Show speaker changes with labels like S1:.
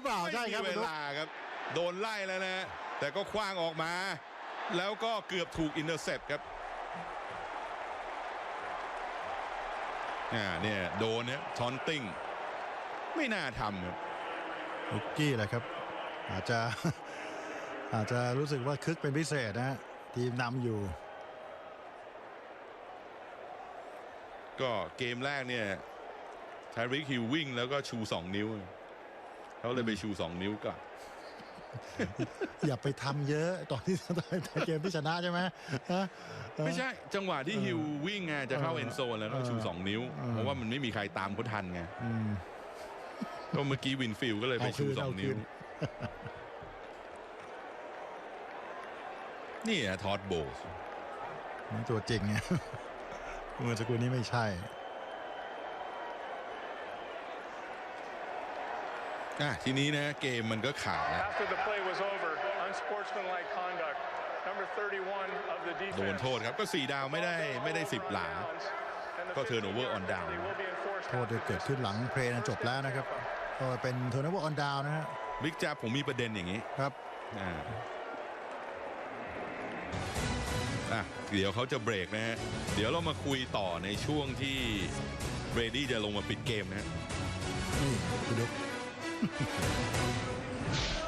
S1: รือเปล่าใช่ครับ
S2: ไม่มีเวลาครับ โดนไล่แล้วนะ แต่ก็คว้างออกมา แล้วก็เกือบถูกอินเตอร์เซปครับอ่าเนี่ยโดนเนี่ยทอนติงไม่น่าทำครับ
S1: ลุกกี้แหละครับ อาจจะอาจจะรู้สึกว่าคึกเป็นพิเศษนะฮะทีมนำอยู่
S2: ก็เกมแรกเนี่ยทาริกฮิววิ่งแล้วก็ชู 2 นิ้ว เขาเลยไปชู2นิ้วก่อน
S1: อย่าไปทำเยอะตอนที่เกมที่ชนะใช่ไหมฮะ
S2: ไม่ใช่ จังหวะที่ฮิววิ่งไงจะเข้า
S1: เออ
S2: เอ็นโซนแล้วต้องชู
S1: เออ
S2: 2นิ้ว
S1: เออ
S2: เพราะว่ามันไม่มีใครตามเขาทันไง
S1: อืม
S2: ก็เมื่อกี้วินฟิลก็เลยไป
S1: เอาคื
S2: ชู
S1: นเอา
S2: 2นิ้ว
S1: คืน
S2: นี่อะทอดโบส
S1: นี่ตัวจริงไงเมื่อสักครู่นี้ไม่ใช่
S2: อะทีนี้นะเกมมันก็ขาดนะ
S3: After the play was over, unsportsmanlike conduct. Number 31 of the
S2: โดน
S3: defense.
S2: โทษครับก็4ดาวไม่ได้ไม่ได้10หลาก็ turnover on down
S1: โทษจะเกิดขึ้นหลังเพลย์นะจบแล้วนะครับก็เป็นเทอร์นเวอร์ออนดาวนะฮะ
S2: บิ๊กแจ๊บผมมีประเด็นอย่างนี้
S1: ครับ
S2: อ่าอะเดี๋ยวเขาจะเบรกนะฮะเดี๋ยวเรามาคุยต่อในช่วงที่เบรดี้จะลงมาปิดเกมนะฮะ
S1: นี่ไปดู フフフ。